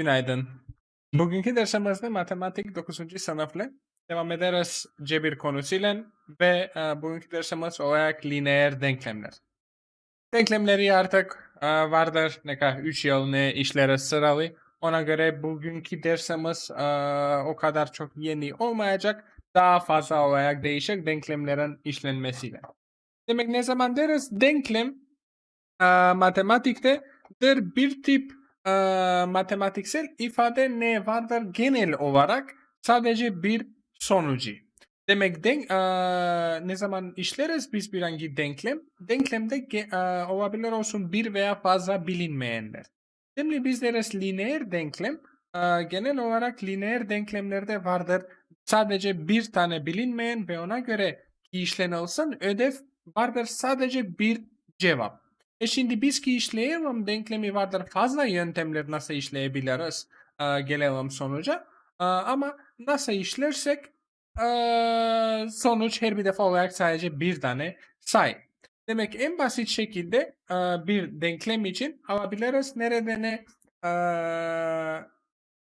Günaydın. Bugünkü dersimizde matematik 9. sınıfla devam ederiz cebir konusuyla ve e, bugünkü dersimiz olarak lineer denklemler. Denklemleri artık e, vardır ne kadar 3 yıl ne işlere sıralı. Ona göre bugünkü dersimiz e, o kadar çok yeni olmayacak. Daha fazla olarak değişik denklemlerin işlenmesiyle. Demek ne zaman deriz denklem e, matematikte der bir tip e, matematiksel ifade ne vardır genel olarak sadece bir sonucu. Demek denk, e, ne zaman işleriz biz bir hangi denklem? Denklemde e, olabilir olsun bir veya fazla bilinmeyenler. Şimdi biz deriz lineer denklem e, genel olarak lineer denklemlerde vardır sadece bir tane bilinmeyen ve ona göre işlenilsin ödev vardır sadece bir cevap. E şimdi biz ki işleyelim denklemi vardır fazla yöntemler nasıl işleyebiliriz e, gelelim sonuca. E, ama nasıl işlersek e, sonuç her bir defa olarak sadece bir tane sayı. Demek en basit şekilde e, bir denklem için alabiliriz nerede ne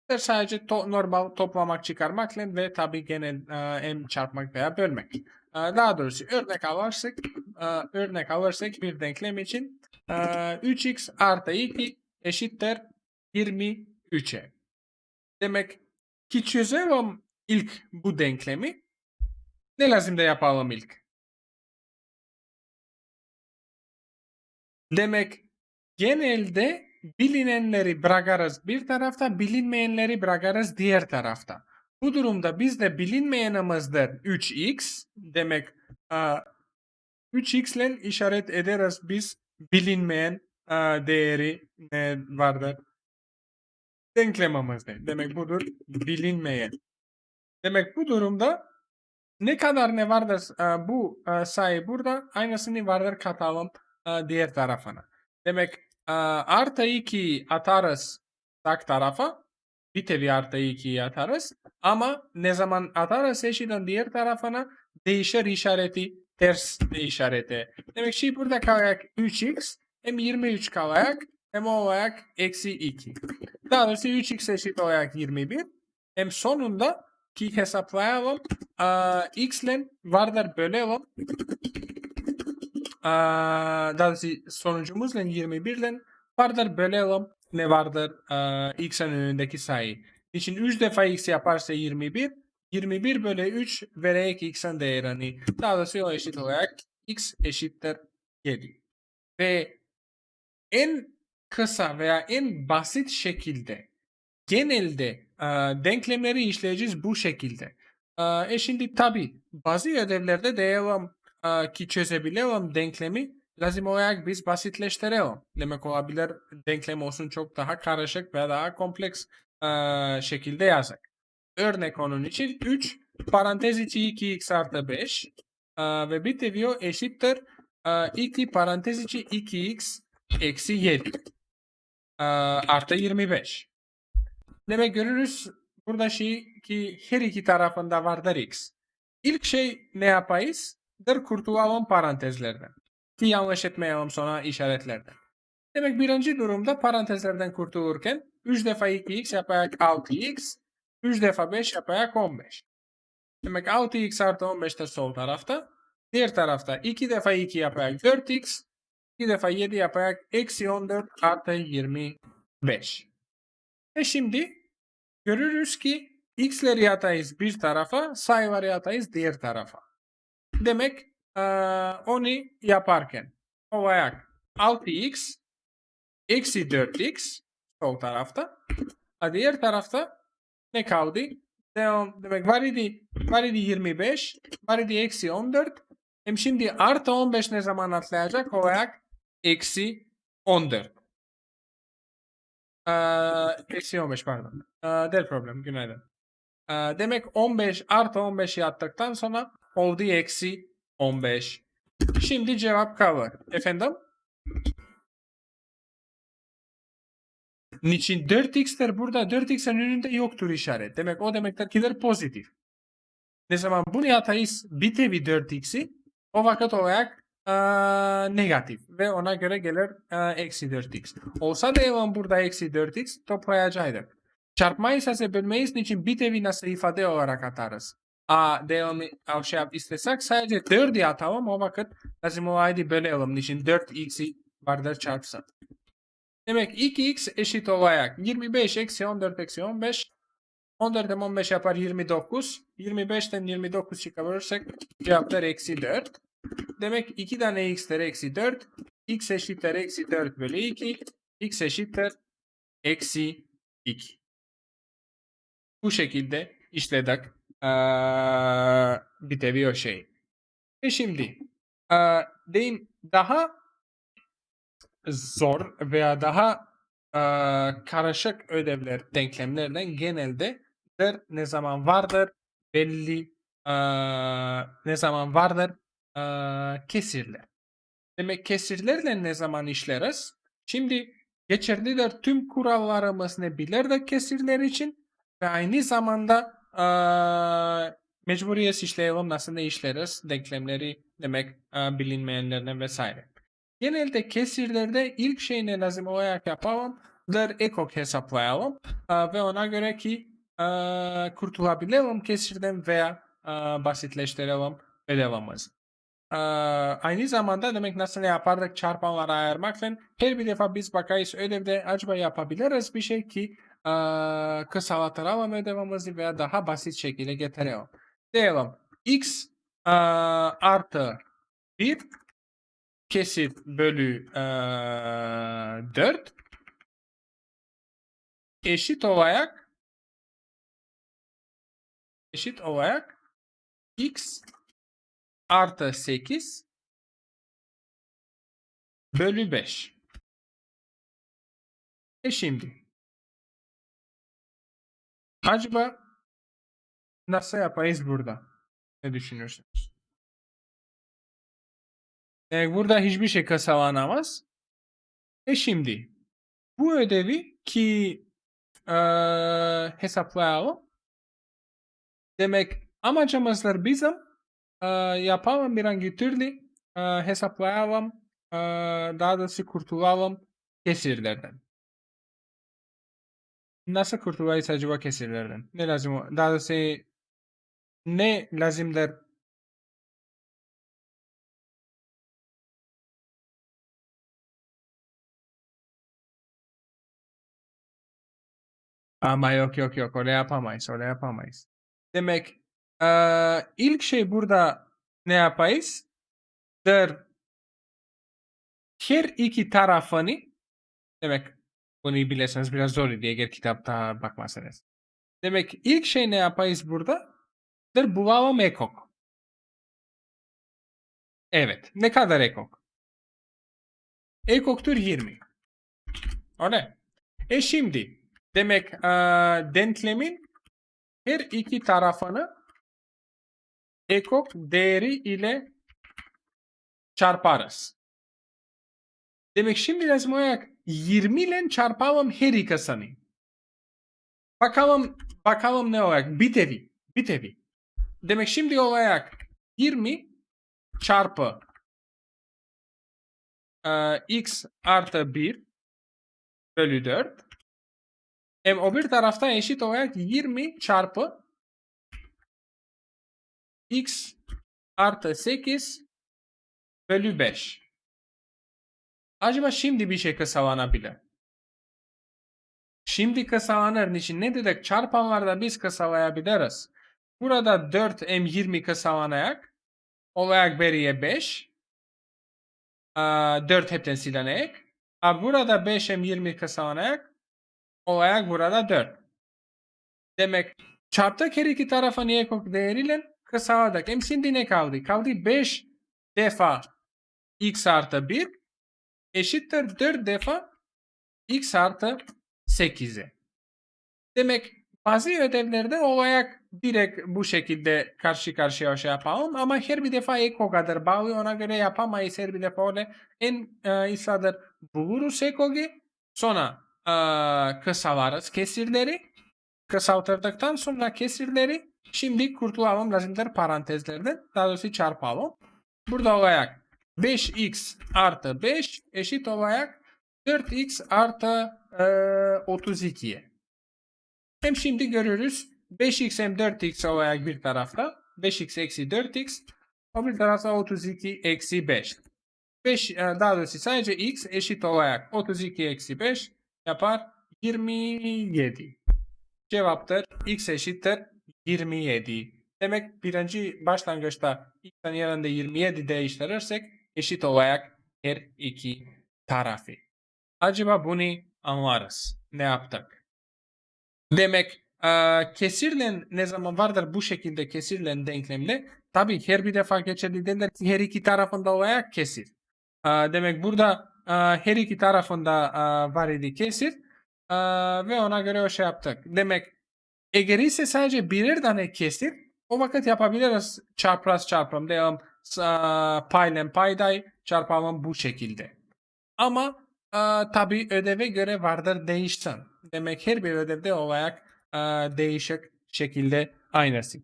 e, sadece to- normal toplamak çıkarmakla ve tabi genel e, hem çarpmak veya bölmek. E, daha doğrusu örnek alırsak e, örnek alırsak bir denklem için e, 3x artı 2 eşittir 23'e. Demek ki çözelim ilk bu denklemi. Ne lazım da yapalım ilk? Demek genelde bilinenleri bırakarız bir tarafta, bilinmeyenleri bırakarız diğer tarafta. Bu durumda bizde bilinmeyenimizdir 3x. Demek a, 3x ile işaret ederiz biz bilinmeyen a, değeri ne vardır denklemimizde. Demek budur bilinmeyen. Demek bu durumda ne kadar ne vardır a, bu a, sayı burada aynısını vardır katalım a, diğer tarafına. Demek a, artı 2 atarız tak tarafa bir tevi artı 2'yi atarız. Ama ne zaman atarız eşitın diğer tarafına değişir işareti ters işareti. Demek şey burada kalacak 3x hem 23 kalacak hem olarak eksi 2. Daha doğrusu 3x eşit olarak 21. Hem sonunda ki hesaplayalım aa, x ile vardır bölelim. Aa, daha doğrusu sonucumuzla 21 ile vardır bölelim ne vardır aa, x'in önündeki sayı. için 3 defa x yaparsa 21. 21 bölü 3 vererek x'in değerini. Daha doğrusu o eşit olarak x eşittir 7. Ve en kısa veya en basit şekilde genelde aa, denklemleri işleyeceğiz bu şekilde. Aa, e şimdi tabi bazı ödevlerde devam aa, ki çözebilelim denklemi lazım olarak biz basitleştirelim. Demek olabilir denklem olsun çok daha karışık ve daha kompleks eee, şekilde yazak. Örnek onun için 3 parantez içi 2x artı 5 eee, ve bir teviyo eşittir eee, 2 parantez içi 2x eksi 7 eee, artı 25. Demek görürüz burada şey ki her iki tarafında vardır x. İlk şey ne yapayız? Der kurtulalım parantezlerden. Ki yanlış etmeyelim sonra işaretlerden. Demek birinci durumda parantezlerden kurtulurken 3 defa 2x yaparak 6x, 3 defa 5 yaparak 15. Demek 6x artı 15 de sol tarafta. Diğer tarafta 2 defa 2 yaparak 4x, 2 defa 7 yaparak eksi 14 artı 25. E şimdi görürüz ki x'leri atayız bir tarafa, sayıları atayız diğer tarafa. Demek eee, onu yaparken olarak 6x eksi 4x sol tarafta. Diğer tarafta ne kaldı? Devam, demek var idi, var idi 25, var idi eksi 14. Hem şimdi artı 15 ne zaman atlayacak? Olarak eksi 14. Ee, eksi 15 pardon. Ee, del problem. Günaydın. Ee, demek 15 artı 15'i attıktan sonra oldu eksi 15. Şimdi cevap kalır. Efendim? Niçin 4x'ler burada 4x'in önünde yoktur işaret. Demek o demektir kidir pozitif. Ne zaman bunu atayız bir tevi 4x'i o vakit olarak eee, negatif ve ona göre gelir eee, eksi 4x. Olsa da evan burada eksi 4x toplayacaktık. Çarpmayı ise bölmeyiz için bir tevi nasıl ifade olarak atarız. A devamı o şey istesek sadece 4'ü atalım o vakit lazım olaydı bölelim için 4x'i vardır çarpsın. Demek 2x eşit olarak 25 eksi 14 eksi 15 14'ten 15 yapar 29. 25'ten 29 çıkarırsak cevaplar eksi 4. Demek 2 tane x'ler eksi 4. x eşittir eksi 4 bölü 2. x eşittir eksi 2. Bu şekilde işledik. Ee, bitebiliyor şey. E şimdi ee, deyim daha zor veya daha ee, karışık ödevler denklemlerden genelde ne zaman vardır belli ee, ne zaman vardır ee, kesirler. Demek kesirlerle ne zaman işleriz? Şimdi geçerlidir tüm kurallarımız ne bilirdik kesirler için ve aynı zamanda ee, mecburiyet işleyelim nasıl ne işleriz denklemleri demek ee, bilinmeyenlerine vesaire. Genelde kesirlerde ilk şey ne lazım olarak yapalım? Der ekok hesaplayalım Ee, ve ona göre ki ee, kurtulabilelim kesirden veya ee, basitleştirelim ödevimizi. Ee, aynı zamanda demek nasıl yapardık çarpanları ayırmakla her bir defa biz bakayız ödevde acaba yapabiliriz bir şey ki ee, kısaltıralım ödevimizi veya daha basit şekilde getirelim. Diyelim x ee, artı 1 kesit bölü ee, 4 eşit olarak eşit olarak x artı 8 bölü 5. E şimdi acaba nasıl yapayız burada? Ne düşünüyorsunuz? Yani burada hiçbir şey kasalanamaz. E şimdi bu ödevi ki eee, hesaplayalım. Demek amacımızlar bizim eee, yapalım bir hangi türlü eee, hesaplayalım eee, daha doğrusu kurtulalım kesirlerden. Nasıl kurtulayız acaba kesirlerden? Ne lazım? Daha doğrusu ne lazımdır Ama yok yok yok öyle yapamayız öyle yapamayız. Demek eee, ilk şey burada ne yapayız? Der her iki tarafını demek bunu bilirseniz biraz zor diye eğer kitapta bakmazsanız. Demek ilk şey ne yapayız burada? Der bulalım ekok. Evet. Ne kadar ekok? Ekoktur 20. Öyle. E şimdi demek eee, denklemin her iki tarafını ekok değeri ile çarparız. Demek şimdi lazım olarak 20 ile çarpalım her ikisini. Bakalım bakalım ne olarak? Bir tevi. Bir tevi. Demek şimdi olarak 20 çarpı eee, x artı 1 bölü 4 o bir tarafta eşit olarak 20 çarpı x artı 8 bölü 5. Acaba şimdi bir şey kısalanabilir. Şimdi kısalanır için ne dedik? Çarpanlarda biz kısalayabiliriz. Burada 4 m20 kısalanarak olarak beriye 5. Aa, 4 hepten silenek. Aa, burada 5 m20 kısalanarak olarak burada 4. Demek çarptık her iki tarafa niye kok değeriyle kısaladık. Hem şimdi ne kaldı? Kaldı 5 defa x artı 1 eşittir 4 defa x artı 8'e. Demek bazı ödevlerde olarak direkt bu şekilde karşı karşıya şey yapalım ama her bir defa ek o kadar bağlı ona göre yapamayız her bir defa öyle en e, iyisidir buluruz ekogi sonra kısalarız kesirleri kısaltırdıktan sonra kesirleri şimdi kurtulalım lazımdır parantezlerden daha doğrusu çarpalım burada olarak 5x artı 5 eşit olarak 4x artı e, 32'ye. Hem şimdi görürüz 5x hem 4x olarak bir tarafta 5x eksi 4x o bir tarafta 32 eksi 5. 5 e, daha doğrusu sadece x eşit olarak 32 eksi 5 yapar 27. Cevaptır x eşittir 27. Demek birinci başlangıçta x'in yerinde 27 değiştirirsek eşit olarak her iki tarafı. Acaba bunu anlarız. Ne yaptık? Demek e, kesirle ne zaman vardır bu şekilde kesirle denklemle tabii her bir defa geçerli değildir ki her iki tarafında olarak kesir. Demek burada her iki tarafında e, var idi kesir e, ve ona göre o şey yaptık. Demek eğer ise sadece birer tane kesir o vakit yapabiliriz çarpraz çarpım e, payla payday çarpalım bu şekilde. Ama e, tabii ödeve göre vardır değişsin. Demek her bir ödevde olarak e, değişik şekilde aynısı.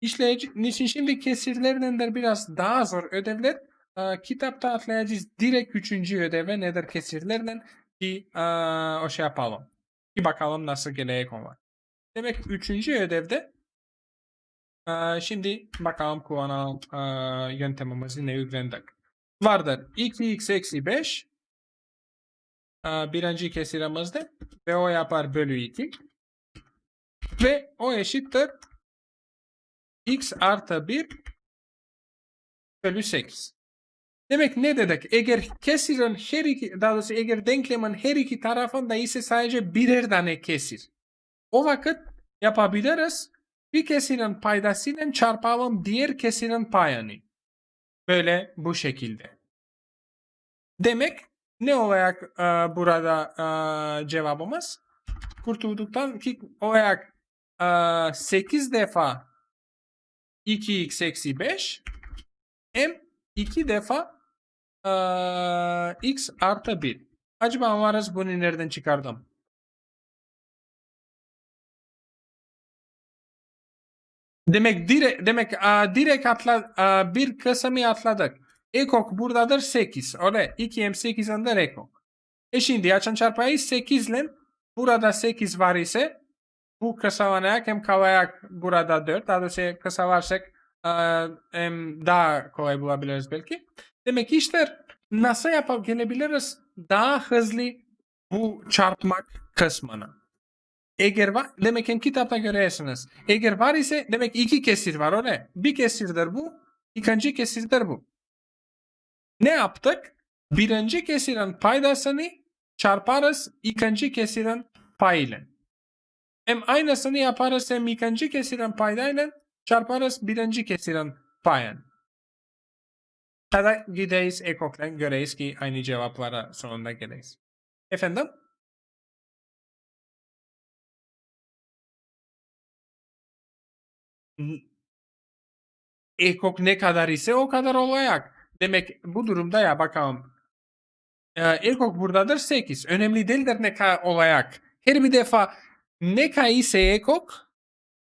İşleyici, niçin şimdi kesirlerden de biraz daha zor ödevler e, kitapta atlayacağız direkt üçüncü ödeve nedir kesirlerden ki e, o şey yapalım. Bir bakalım nasıl gelecek onlar. Demek üçüncü ödevde e, şimdi bakalım kullanalım e, yöntemimizi ne öğrendik. Vardır 2x eksi 5 e, birinci kesirimizde ve o yapar bölü 2 ve o eşittir x artı 1 bölü 8. Demek ne dedik? Eğer kesirin her iki, daha doğrusu eğer denklemin her iki tarafında ise sadece birer tane kesir. O vakit yapabiliriz. Bir kesirin paydasıyla çarpalım diğer kesirin payını. Böyle bu şekilde. Demek ne olarak e, burada e, cevabımız? Kurtulduktan ki olarak e, 8 defa 2x eksi 5 hem 2 defa e, x artı 1. Acaba anlarız bunu nereden çıkardım? Demek dire, demek a, direkt atla, a, bir kısmı atladık. Ekok buradadır 8. Öyle 2 hem 8 ender ekok. E şimdi açan çarpayı 8 ile burada 8 var ise bu kısalanak hem kalayak burada 4. Daha doğrusu kısalarsak a, hem daha kolay bulabiliriz belki. Demek ki işte nasıl yapıp gelebiliriz daha hızlı bu çarpmak kısmına. Eğer var, demek ki kitapta görüyorsunuz. Eğer var ise demek iki kesir var öyle. Bir kesirdir bu, ikinci kesirdir bu. Ne yaptık? Birinci kesirin paydasını çarparız ikinci kesirin payıyla. Hem aynısını yaparız hem ikinci kesirin paydayla çarparız birinci kesirin payın. Ya da gideyiz ekokla göreyiz ki aynı cevaplara sonunda geleyiz. Efendim? ekok ne kadar ise o kadar olacak. Demek bu durumda ya bakalım. Ee, ekok buradadır 8. Önemli değildir ne kadar olacak. Her bir defa ne kadar ise ekok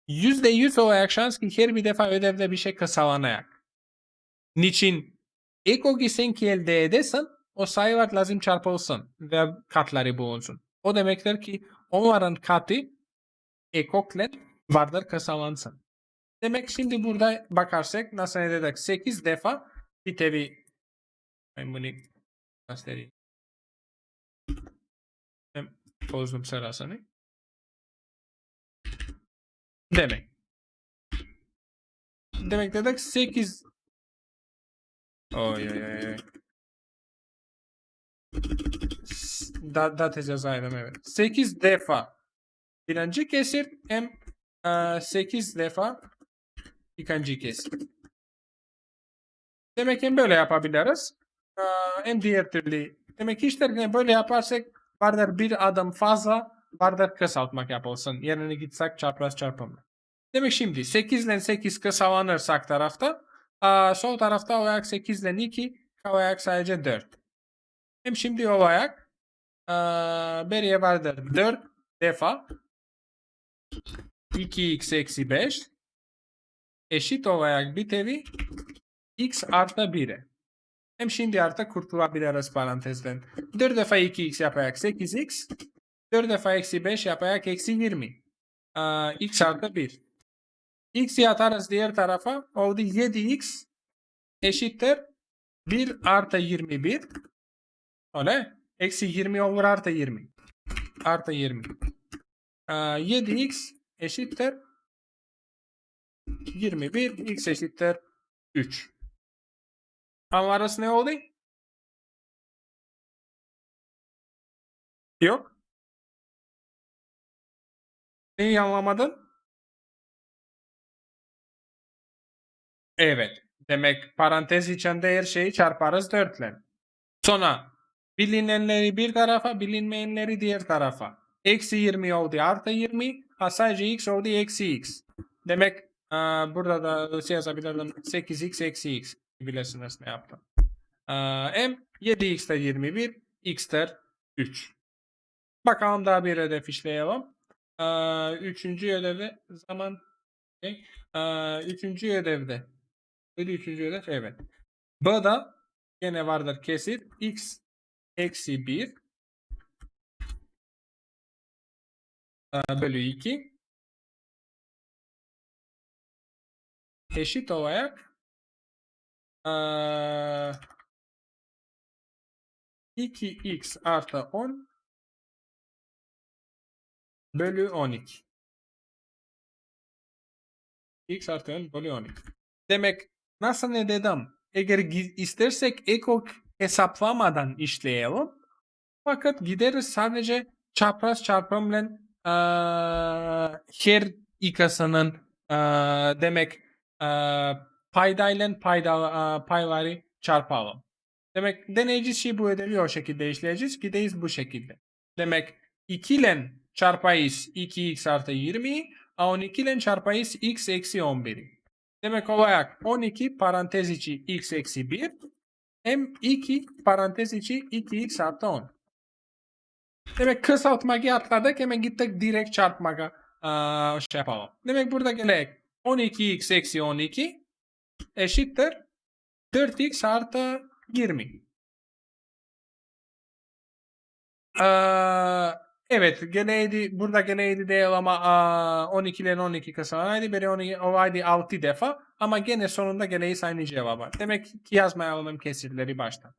%100 olacak şans ki her bir defa ödevde bir şey kısalanacak. Niçin? Ekok isen ki elde edesin o sayılar lazım çarpılsın ve katları bulunsun. O demektir ki onların katı ekokla vardır kısalansın. Demek şimdi burada bakarsak nasıl ederek 8 defa bir tevi ben bunu göstereyim. Hem bozdum sırasını. Demek. Demek dedik 8 Oy oy oy. Da, da cezaydım evet. 8 defa birinci kesir hem 8 defa ikinci kesir. Demek ki böyle yapabiliriz. Ee, hem diğer türlü. Demek ki işte böyle yaparsak vardır bir adım fazla vardır kısaltmak yapılsın. Yerine gitsek çapraz çarpımla. Demek şimdi 8 ile 8 kısalanırsak tarafta sol tarafta olarak 8 ile 2 olarak sadece 4. Hem şimdi olarak aa, beriye vardır 4 defa 2x eksi 5 eşit olarak bir tevi x artı 1'e. Hem şimdi artık kurtulabiliriz parantezden. 4 defa 2x yaparak 8x. 4 defa eksi 5 yaparak eksi 20. Aa, x artı 1. x'i atarız diğer tarafa. Oldu 7x eşittir 1 artı 21. Öyle. Eksi 20 olur artı 20. Artı 20. Aa, 7x eşittir 21. x eşittir 3. Anlarız ne oldu? Yok. Neyi anlamadın? Evet. Demek parantez içinde her şeyi çarparız 4 ile. Sonra bilinenleri bir tarafa, bilinmeyenleri diğer tarafa. Eksi 20 oldu artı 20. Ha sadece x oldu eksi x. Demek aa, burada da şey yazabilirim 8x eksi x. Bilesiniz ne yaptım. Aa, m 7x'te 21, x'ter 3. Bakalım daha bir hedef işleyelim. Aa, üçüncü ödevde zaman. Aa, üçüncü ödevde. Öyle üçüncü ödev evet. B'da gene vardır kesit x eksi 1 aa, bölü 2 eşit olarak aa, 2x artı 10 bölü 12. x artı 10 bölü 12. Demek nasıl ne dedim? Eğer istersek ekok hesaplamadan işleyelim. Fakat gideriz sadece çapraz çarpımla eee, her ikisinin eee, demek eee, paydayla payda, eee, payları çarpalım. Demek deneyici şey bu ödevi o şekilde işleyeceğiz. Gideyiz bu şekilde. Demek 2 ile çarpayız 2x artı 20. A 12 ile çarpayız x eksi 11. Demek olarak 12 parantez içi x eksi 1. Hem 2 parantez içi 2x artı 10. Demek kısaltmayı atladık hemen gittik direkt çarpmaya şey yapalım. Demek burada gerek 12x eksi 12 eşittir 4x artı 20. Aa, evet geleydi burada geleydi değil ama aa, 12 ile 12 kısalmaydı. Biri 12 olaydı 6 defa ama gene sonunda geleyiz aynı cevaba. Demek ki yazmayalım kesirleri baştan.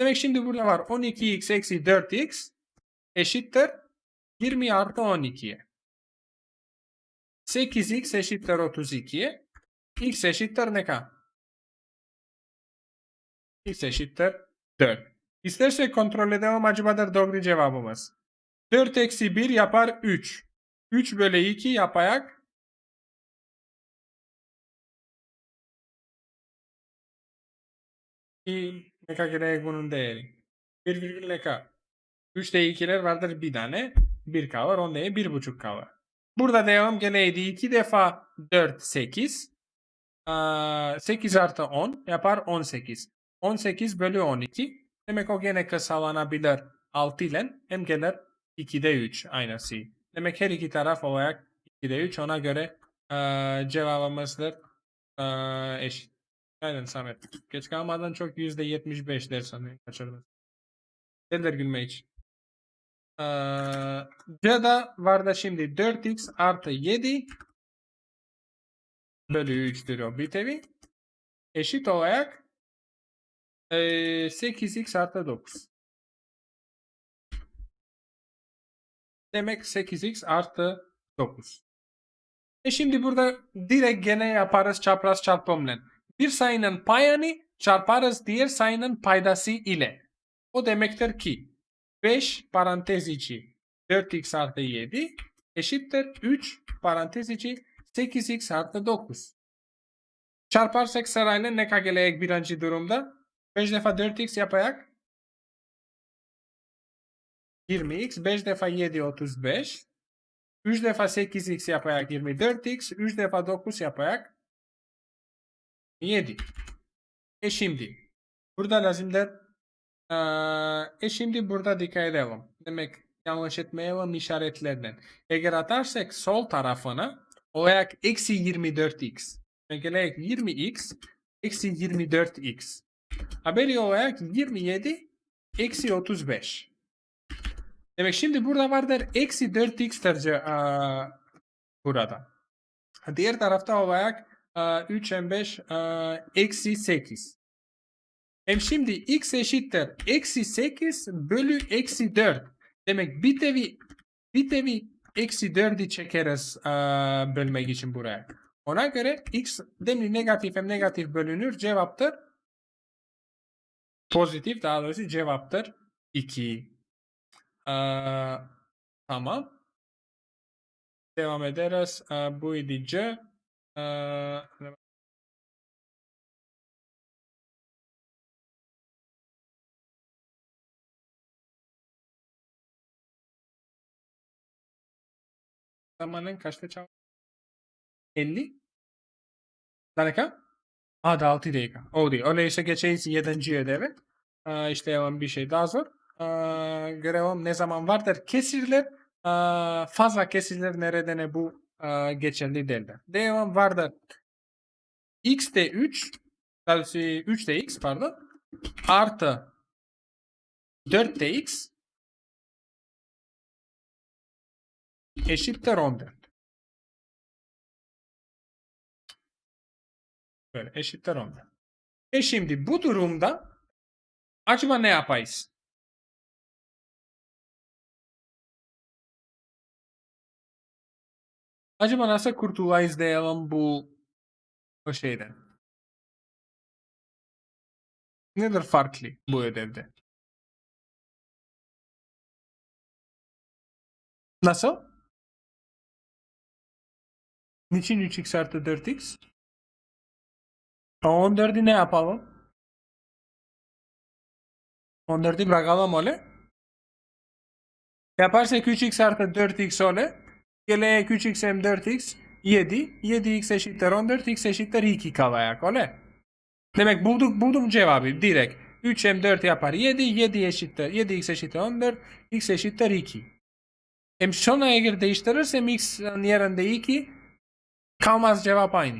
Demek şimdi burada var 12x eksi 4x eşittir 20 artı 12'ye. 8x eşittir 32'ye. x eşittir ne kadar? x eşittir 4. İstersek kontrol edelim acaba doğru cevabımız. 4 eksi 1 yapar 3. 3 bölü 2 yapayak kadar gerek bunun değeri. 1 virgül ne kadar? 3'te 2'ler vardır bir tane. 1K var. Onda 1.5K var. Burada devam geleydi. 2 defa 4 8. Aa, 8 artı 10 yapar 18. 18 bölü 12. Demek o gene kısalanabilir 6 ile. Hem gelir 2'de 3 aynısı. Demek her iki taraf olarak 2'de 3. Ona göre aa, cevabımızdır aa, eşit. Aynen Samet. Geç kalmadan çok %75 der sanıyorum. Kaçırdım. Gelir gülme hiç. Ee, C'da var da şimdi 4x artı 7 bölü 3 diyor bir. Eşit olarak ee, 8x artı 9. Demek 8x artı 9. E şimdi burada direkt gene yaparız çapraz çarpımla. Bir sayının payını çarparız diğer sayının paydası ile. O demektir ki 5 parantez içi 4x artı 7 eşittir 3 parantez içi 8x artı 9. Çarparsak sırayla ne kadar gelecek birinci durumda? 5 defa 4x yapayak 20x, 5 defa 7 35. 3 defa 8x yapayak 24x, 3 defa 9 yapayak 7. E şimdi burada lazımdır ee, e şimdi burada dikkat edelim. Demek yanlış etmeyelim işaretlerden. Eğer atarsak sol tarafına olarak eksi 24x. Gerek 20x eksi 24x. Haberi olarak 27 eksi 35. Demek şimdi burada vardır eksi 4x tercih burada. Diğer tarafta olarak e, 3m5 e, eksi 8. Hem şimdi x eşittir eksi 8 bölü eksi 4. Demek bir tevi bir tevi eksi 4'ü çekeriz e, bölmek için buraya. Ona göre x demli negatif hem negatif bölünür. Cevaptır pozitif daha doğrusu cevaptır 2. Ee, tamam. Devam ederiz. Ee, bu idi C. Ee, zamanın kaçta çal? 50? Dakika? Ha da 6 dakika. O değil. Öyleyse geçeyiz 7. ödevi. Ee, işte bir şey daha zor. Ee, görelim ne zaman vardır. Kesirler ee, fazla kesirler nerede ne bu ee, geçerli değildir. Devam vardır. x de 3 daha doğrusu 3 de x pardon artı 4 de x eşittir 14. Böyle eşittir 14. E şimdi bu durumda acaba ne yapayız? Acaba nasıl kurtulayız diyelim bu o şeyden? Nedir farklı bu ödevde? Nasıl? Niçin 3x artı 4x? 14'ü ne yapalım? 14'ü bırakalım öyle. Yaparsak 3x artı 4x öyle. Gele 3x hem 4x 7. 7x eşittir 14. x eşittir 2 kalacak öyle. Demek bulduk buldum cevabı direkt. 3 hem 4 yapar 7. 7 eşittir 7x eşittir 14. x eşittir 2. Hem sonra eğer değiştirirsem x yerinde 2 kalmaz cevap aynı.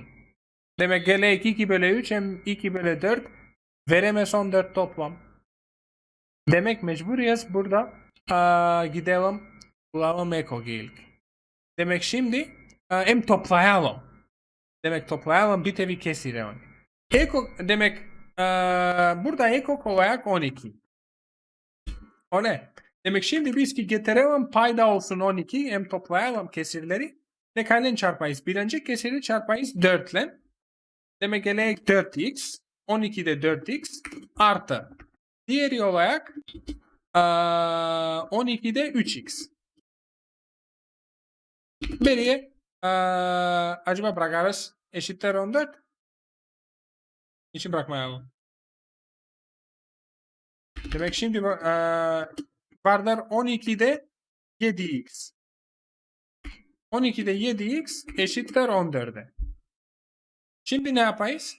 Demek gele 2 bölü 3 hem 2 bölü 4 veremez 14 toplam. Demek mecburiyet burada aa, gidelim bulalım eko. Demek şimdi e, hem toplayalım. Demek toplayalım bir tevi kesirelim. Eko demek e, burada eko olarak 12. O ne? Demek şimdi biz ki getirelim payda olsun 12 hem toplayalım kesirleri. Ne kaydın çarpayız? Birinci kesiri çarpayız 4 ile. Demek elek 4x. 12 de 4x artı. Diğeri olarak e, 12 de 3x. Beriye eee, acaba bırakarız eşittir 14. Niçin bırakmayalım? Demek şimdi bu, eee vardır 12'de 7x. 12'de 7x eşittir 14'e. Şimdi ne yapayız?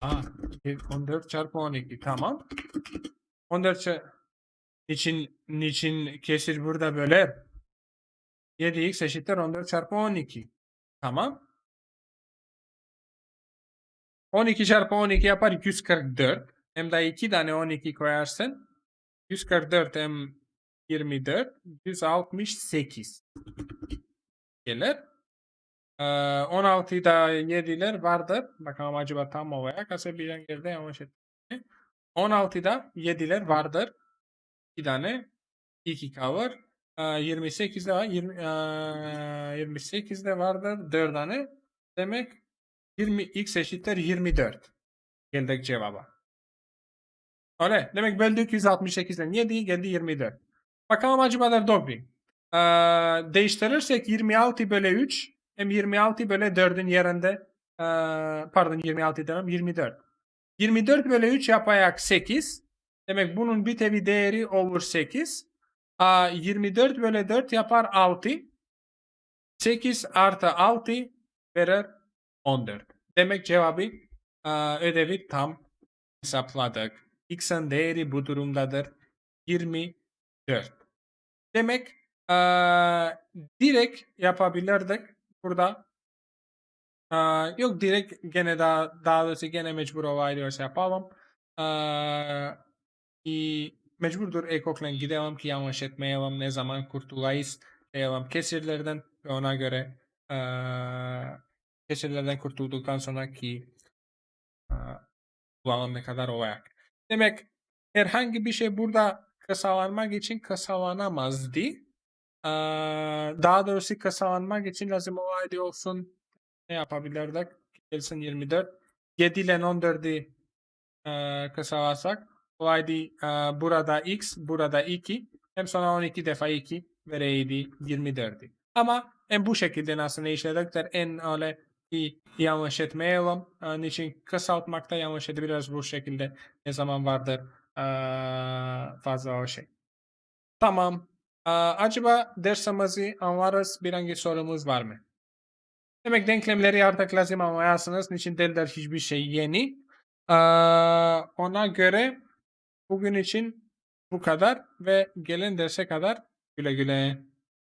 Aa, 14 çarpı 12 tamam. 14 çarpı Niçin, niçin kesir burada böler? 7x eşittir 14 çarpı 12. Tamam. 12 çarpı 12 yapar 244. Hem de 2 tane 12 koyarsın. 144 hem 24. 168. Gelir. Ee, 16'da 7'ler vardır. Bakalım acaba tam olarak. Aslında bir yerde yanlış ettim. 16'da 7'ler vardır. 2 tane 2K var. 28'de var. 20, 28'de vardır 4 tane. Demek 20x eşittir 24. Geldik cevaba. Öyle. Demek böldük 168'den 7 geldi 24. Bakalım acaba da doğru. Ee, değiştirirsek 26 bölü 3 hem 26 bölü 4'ün yerinde ee, pardon 26 demem 24. 24 bölü 3 yapayak 8. Demek bunun bir tevi değeri olur 8. A, 24 bölü 4 yapar 6. 8 artı 6 verir 14. Demek cevabı a, ödevi tam hesapladık. X'in değeri bu durumdadır. 24. Demek a, direkt yapabilirdik. Burada a, yok direkt gene daha, daha doğrusu gene mecbur olayıyorsa yapalım. Y mecburdur ekokla gidelim ki yanlış etmeyelim ne zaman kurtulayız diyelim kesirlerden ve ona göre eee kesirlerden kurtulduktan sonraki eee bulalım ne kadar olacak. Demek herhangi bir şey burada kısalanmak için kısalanamazdı. Eee, daha doğrusu kısalanmak için lazım olaydı olsun ne yapabilirdik? Gelsin 24. 7 ile 14'ü eee kısalarsak olaydı eee, burada x, burada 2. Hem sonra 12 defa 2 vereydi 24'ü. Ama en bu şekilde nasıl işledikler en öyle ki yanlış etmeyelim. Onun için kısaltmakta yanlış edebiliriz bu şekilde. Ne zaman vardır eee, fazla o şey. Tamam. Eee, acaba dersimizi anlarız. Bir hangi sorumuz var mı? Demek denklemleri artık lazım anlayasınız. Niçin değildir hiçbir şey yeni. Ona göre bugün için bu kadar ve gelen derse kadar güle güle.